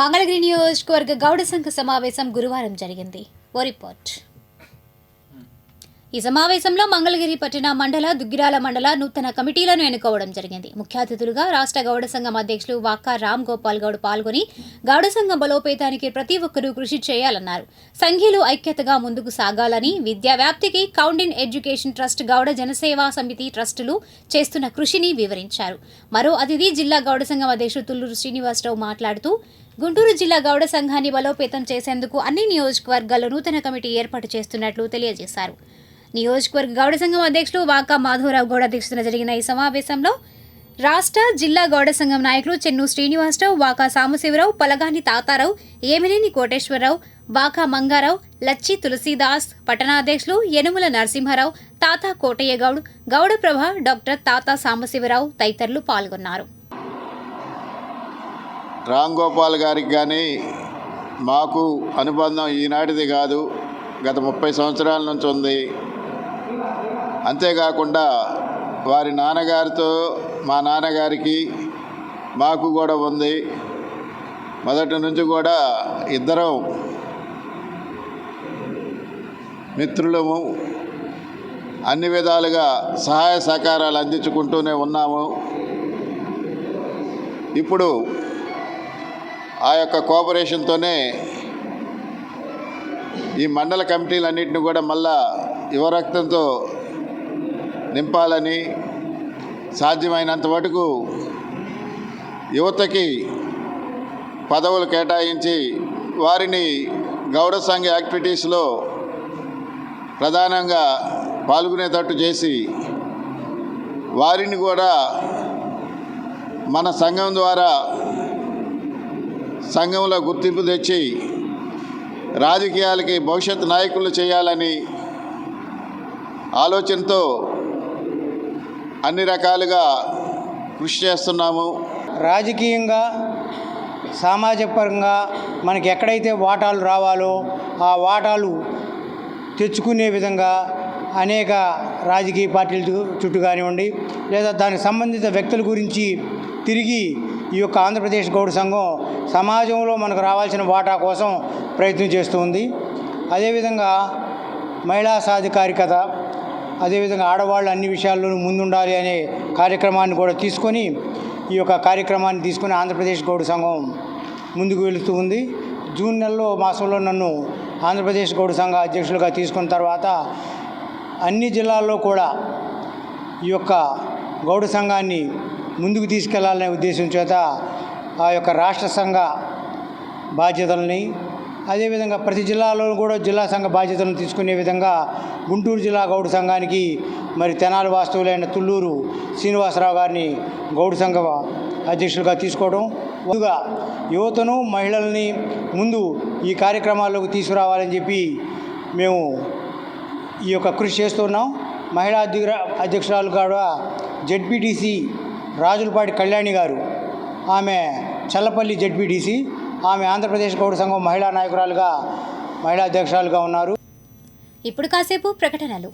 మంగళగిరి నియోజకవర్గ గౌడ సంఘ సమావేశం గురువారం జరిగింది. ఓ రిపోర్ట్. ఈ సమావేశంలో మంగళగిరి పట్టణ మండల దుగ్గిరాల మండల నూతన కమిటీలను ఎన్నుకోవడం జరిగింది. ముఖ్య అతిథులుగా రాష్ట్ర గౌడ సంఘం అధ్యక్షులు వాకా రామ్ గోపాల్ గౌడ్ పాల్గొని గౌడ సంఘం బలోపేతానికి ప్రతి ఒక్కరూ కృషి చేయాలన్నారు. సంఘీయులు ఐక్యతగా ముందుకు సాగాలని విద్యా వ్యాప్తికి కౌండిన్ ఎడ్యుకేషన్ ట్రస్ట్ గౌడ జనసేవా సమితి ట్రస్టులు చేస్తున్న కృషిని వివరించారు. మరో అతిథి జిల్లా గౌడ సంఘం అధ్యక్షుడు తుల్లూరు శ్రీనివాసరావు మాట్లాడుతూ గుంటూరు జిల్లా గౌడ సంఘాన్ని బలోపేతం చేసేందుకు అన్ని నియోజకవర్గాల్లో నూతన కమిటీ ఏర్పాటు చేస్తున్నట్లు తెలియజేశారు. నియోజకవర్గ గౌడ సంఘం అధ్యక్షులు వాకా మాధవరావు గౌడ అధ్యక్షతన జరిగిన ఈ సమావేశంలో రాష్ట్ర జిల్లా గౌడ సంఘం నాయకులు చెన్ను శ్రీనివాసరావు వాకా సాంబశివరావు పలగాని తాతారావు ఏమినేని కోటేశ్వరరావు వాకా మంగారావు లచ్చి తులసీదాస్ పట్టణాధ్యక్షులు యనుముల నరసింహారావు తాతా కోటయ్యగౌడ్ గౌడప్రభ డాక్టర్ తాతా సాంబశివరావు తదితరులు పాల్గొన్నారు. రామ్ గోపాల్ గారికి కానీ మాకు అనుబంధం ఈనాటిది కాదు. గత ముప్పై సంవత్సరాల నుంచి ఉంది. అంతేకాకుండా వారి నాన్నగారితో మా నాన్నగారికి మాకు కూడా ఉంది. మొదటి నుంచి కూడా ఇద్దరం మిత్రులము. అన్ని విధాలుగా సహాయ సహకారాలు అందించుకుంటూనే ఉన్నాము. ఇప్పుడు ఆ యొక్క కోఆపరేషన్తోనే ఈ మండల కమిటీలన్నింటిని కూడా మళ్ళా యువరక్తంతో నింపాలని సాధ్యమైనంత మటుకు యువతకి పదవులు కేటాయించి వారిని గౌడ సంఘ యాక్టివిటీస్లో ప్రధానంగా పాల్గొనేటట్టు చేసి వారిని కూడా మన సంఘం ద్వారా సంఘంలో గుర్తింపు తెచ్చి రాజకీయాలకి భవిష్యత్ నాయకులు చేయాలని ఆలోచనతో అన్ని రకాలుగా కృషి చేస్తున్నాము. రాజకీయంగా సామాజికపరంగా మనకి ఎక్కడైతే వాటాలు రావాలో ఆ వాటాలు తెచ్చుకునే విధంగా అనేక రాజకీయ పార్టీల చుట్టూ కానివ్వండి లేదా దానికి సంబంధిత వ్యక్తుల గురించి తిరిగి ఈ యొక్క ఆంధ్రప్రదేశ్ గౌడ సంఘం సమాజంలో మనకు రావాల్సిన వాటా కోసం ప్రయత్నం చేస్తుంది అదేవిధంగా మహిళా సాధికారికత అదేవిధంగా ఆడవాళ్ళు అన్ని విషయాల్లోనూ ముందుండాలి అనే కార్యక్రమాన్ని కూడా తీసుకొని ఈ యొక్క కార్యక్రమాన్ని తీసుకొని ఆంధ్రప్రదేశ్ గౌడ సంఘం ముందుకు వెళుతూ ఉంది. జూన్ నెలలో మాసంలో నన్ను ఆంధ్రప్రదేశ్ గౌడ సంఘ అధ్యక్షులుగా తీసుకున్న తర్వాత అన్ని జిల్లాల్లో కూడా ఈ యొక్క గౌడ సంఘాన్ని ముందుకు తీసుకెళ్ళాలనే ఉద్దేశం చేత ఆ యొక్క రాష్ట్ర సంఘ బాధ్యతల్ని అదేవిధంగా ప్రతి జిల్లాలో కూడా జిల్లా సంఘ బాధ్యతలను తీసుకునే విధంగా గుంటూరు జిల్లా గౌడ సంఘానికి మరి తెనాలి వాస్తవులైన తుళ్ళూరు శ్రీనివాసరావు గారిని గౌడ సంఘ అధ్యక్షులుగా తీసుకోవడం. ముందుగా యువతను మహిళల్ని ముందు ఈ కార్యక్రమాల్లోకి తీసుకురావాలని చెప్పి మేము ఈ యొక్క కృషి చేస్తున్నాం. మహిళా అధ్యక్ష అధ్యక్షురాలు కూడా జెడ్పీటీసీ రాజులపాటి కళ్యాణి గారు ఆమె చల్లపల్లి జడ్పీటీసీ ఆమె ఆంధ్రప్రదేశ్ గౌడ సంఘం మహిళా నాయకురాలుగా మహిళా అధ్యక్షురాలుగా ఉన్నారు. ఇప్పుడు కాసేపు ప్రకటనలు.